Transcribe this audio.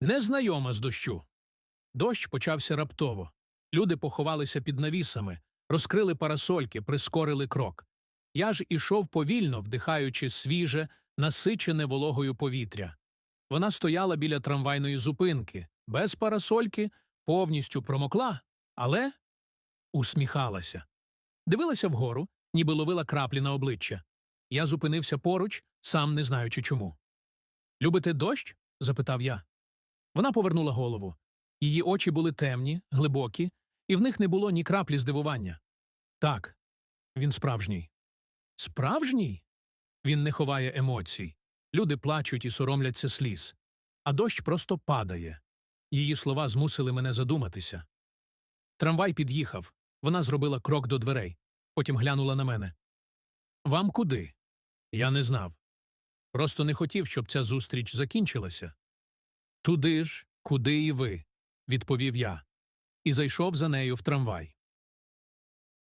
Незнайома з дощу. Дощ почався раптово. Люди поховалися під навісами, розкрили парасольки, прискорили крок. Я ж ішов повільно, вдихаючи свіже, насичене вологою повітря. Вона стояла біля трамвайної зупинки, без парасольки, повністю промокла, але усміхалася. Дивилася вгору, ніби ловила краплі на обличчя. Я зупинився поруч, сам не знаючи чому. Любите дощ? запитав я. Вона повернула голову. Її очі були темні, глибокі, і в них не було ні краплі здивування. Так, він справжній. Справжній? Він не ховає емоцій. Люди плачуть і соромляться сліз. А дощ просто падає. Її слова змусили мене задуматися. Трамвай під'їхав. Вона зробила крок до дверей. Потім глянула на мене. Вам куди? Я не знав. Просто не хотів, щоб ця зустріч закінчилася. Туди ж, куди і ви, відповів я, і зайшов за нею в трамвай.